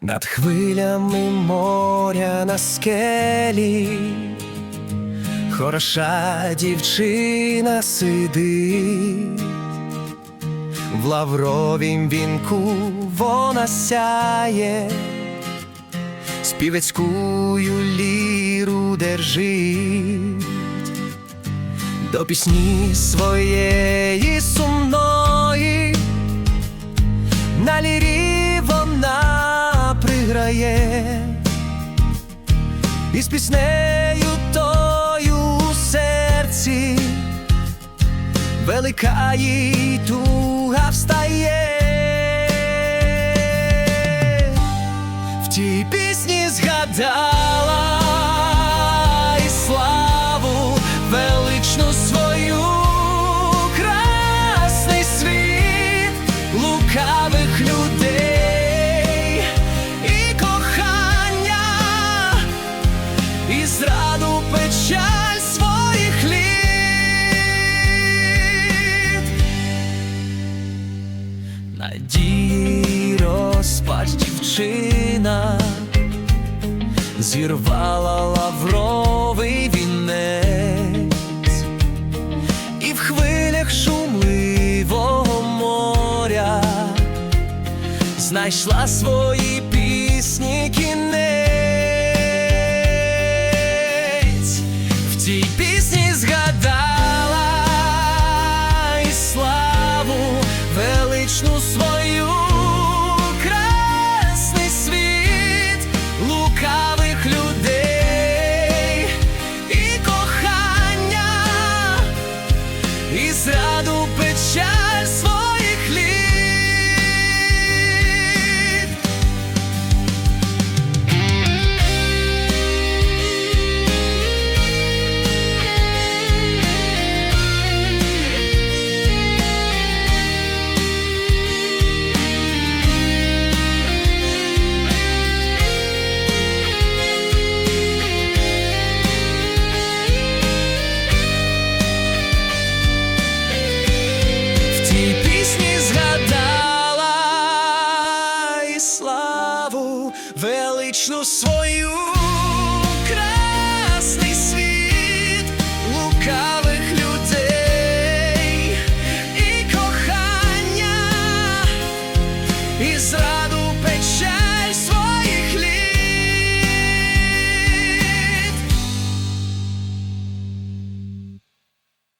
над хвилями моря на скелі, хороша дівчина сидить, в лавровім вінку вона сяє, співецькую ліру держить до пісні своєї сумної, і з піснею тою у серці, велика їй туга встає. Печаль своїх літ. Надії розпач дівчина зірвала лавровий вінець, і в хвилях шумливого моря знайшла свої пісні і вічну свою красний світ лукавих людей і кохання.